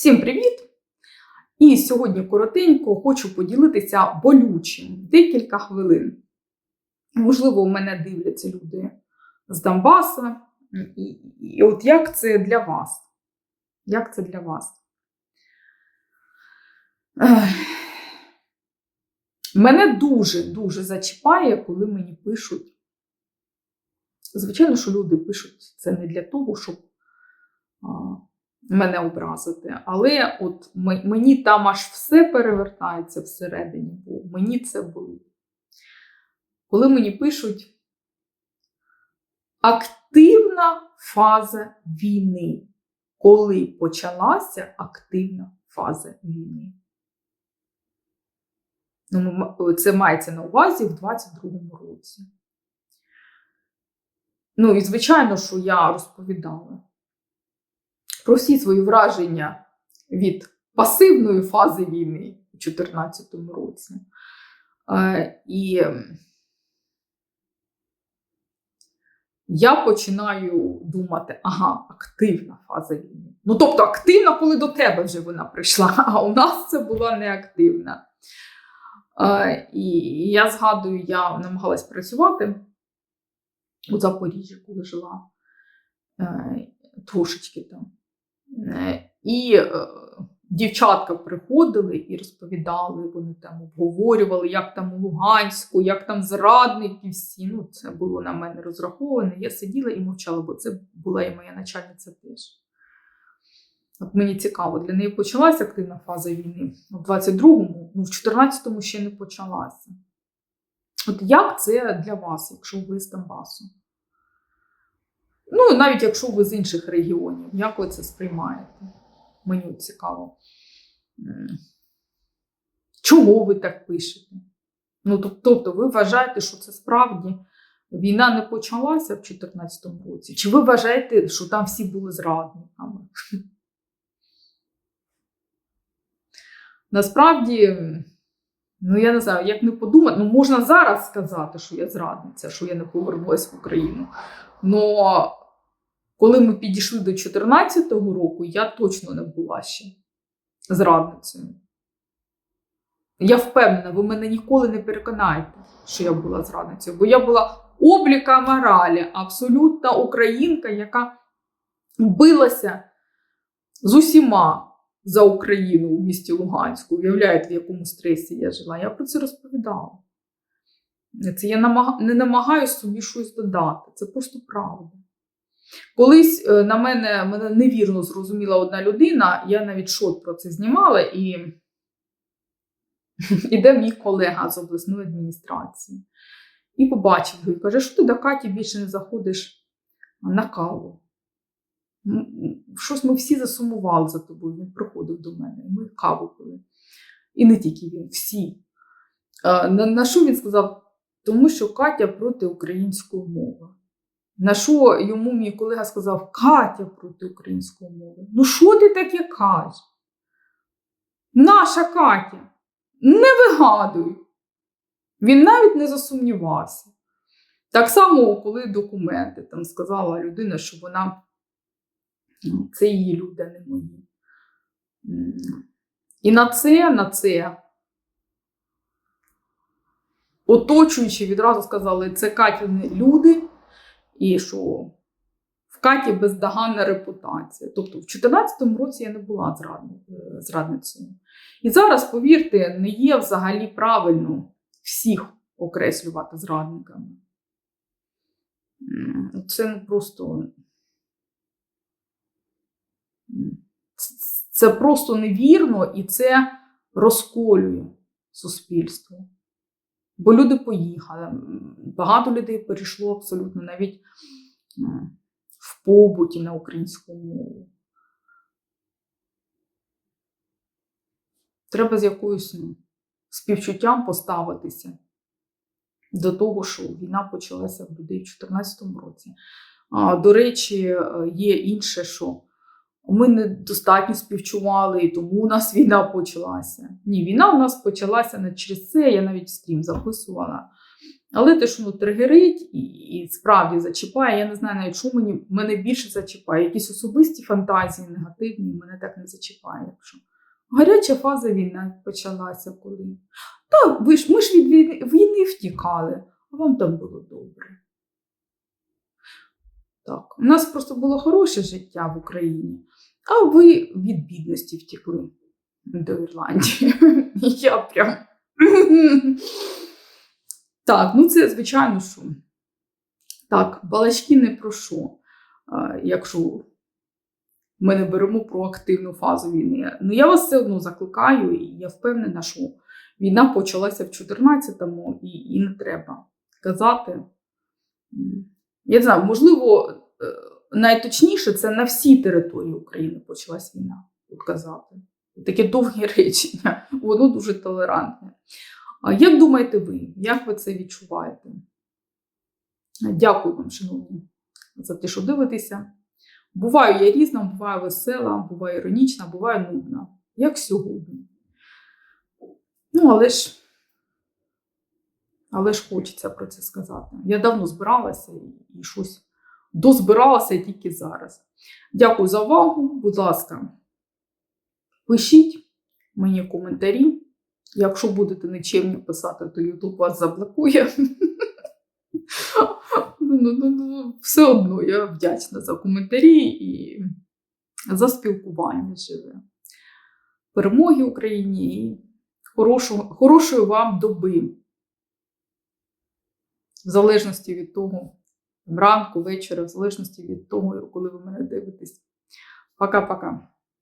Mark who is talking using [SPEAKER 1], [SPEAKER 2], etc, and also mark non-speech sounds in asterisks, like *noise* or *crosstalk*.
[SPEAKER 1] Всім привіт! І сьогодні коротенько хочу поділитися болючим декілька хвилин. Можливо, у мене дивляться люди з Донбаса. І, і от як це для вас? Як це для вас? Мене дуже-дуже зачіпає, коли мені пишуть. Звичайно, що люди пишуть це не для того, щоб мене образити. Але от мені там аж все перевертається всередині, бо мені це болить. Коли мені пишуть активна фаза війни. Коли почалася активна фаза війни. Ну, це мається на увазі в 22-му році. Ну, і звичайно, що я розповідала про всі свої враження від пасивної фази війни у 2014 році. Е, І я починаю думати, ага, активна фаза війни. Ну, тобто активна, коли до тебе вже вона прийшла, *laughs* а у нас це була неактивна. Е, І я згадую, я намагалась працювати у Запоріжжі, коли жила е, трошечки І е, дівчатка приходили і розповідали, вони там обговорювали, як там у Луганську, як там зрадники всі. Ну, це було на мене розраховане. Я сиділа і мовчала, бо це була і моя начальниця теж. От мені цікаво, для неї почалася активна фаза війни у 22-му, ну в 14-му ще не почалася. От як це для вас, якщо ви з Донбасу? Ну, навіть якщо ви з інших регіонів, як ви це сприймаєте? Мені цікаво. Чого ви так пишете? Ну, тобто, ви вважаєте, що це справді війна не почалася в 2014 році? Чи ви вважаєте, що там всі були зрадниками? *laughs* Насправді, ну я не знаю, як не подумати, ну можна зараз сказати, що я зрадниця, що я не повернулася в Україну. Но коли ми підійшли до 2014 року, я точно не була ще зрадницею. Я впевнена, ви мене ніколи не переконаєте, що я була зрадницею, бо я була обліка моралі, абсолютна українка, яка билася з усіма за Україну у місті Луганську. Уявляєте, в якому стресі я жила. Я про це розповідала. Це я не намагаюся собі щось додати. Це просто правда. Колись е, на мене, мене невірно зрозуміла одна людина, я навіть шот про це знімала, і *laughs* іде мій колега з обласної адміністрації. І побачив його і каже, що ти до Каті більше не заходиш на каву. Щось ми всі засумували за тобою. Він приходив до мене, ми каву пили. І не тільки він, всі. Е, на що він сказав? Тому що Катя проти української мови. На що йому мій колега сказав: Катя проти української мови. Ну що ти таке кажеш? Наша Катя, не вигадуй. Він навіть не засумнівався. Так само, коли документи, там сказала людина, що вона ну, це її люди, не мої. І на це, на це оточуючи відразу сказали, це Катіни люди, і що в Каті бездоганна репутація. Тобто в 2014 році я не була е, зрадницею. І зараз, повірте, не є взагалі правильно всіх окреслювати зрадниками. Це просто. Це просто невірно і це розколює суспільство. Бо люди поїхали, багато людей перейшло абсолютно навіть в побуті на українську мову. Треба з якоюсь співчуттям поставитися до того, що війна почалася в людей в 2014 році. До речі, е, є інше, що ми недостатньо співчували, і тому у нас війна почалася. Ні, війна у нас почалася не через це. Я навіть стрім записувала Але те, що ну, тригерить і, і справді зачіпає, я не знаю навіть, що мені, мене більше зачіпає. Якісь особисті фантазії негативні мене так не зачіпає. Якщо. Гаряча фаза війни почалася коли. Та ви ж, ми ж від війни, війни втікали, а вам там було добре. Так, у нас просто було хороше життя в Україні, а ви від бідності втекли до Ірландії. *laughs* Я прям. Так, ну це звичайно що. Так, балачки не про що. Якщо ми не беремо про активну фазу війни. Ну я вас все одно закликаю, і я впевнена, що війна почалася в 14-му і, і не треба казати. Я не знаю, можливо, е, найточніше це на всій території України почалась війна, от казати. Таке довге *laughs* речення, воно дуже толерантне. Як думаєте ви? Як ви це відчуваєте? Дякую вам, шановні, за те, що дивитеся. Буваю я різна, буваю весела, буваю іронічна, буваю нудна, як сьогодні. Ну, але ж, але ж хочеться про це сказати. Я давно збиралася і, щось дозбиралася тільки зараз. Дякую за увагу. Будь ласка, пишіть мені коментарі. Якщо будете нечемні писати, то YouTube вас заблокує. *laughs* Ну, ну, ну, Все одно я вдячна за коментарі і за спілкування живе. Перемоги Україні і хорошої вам доби. В залежності від того, ранку, вечора, в залежності від того, коли ви мене дивитесь. Пока-пока.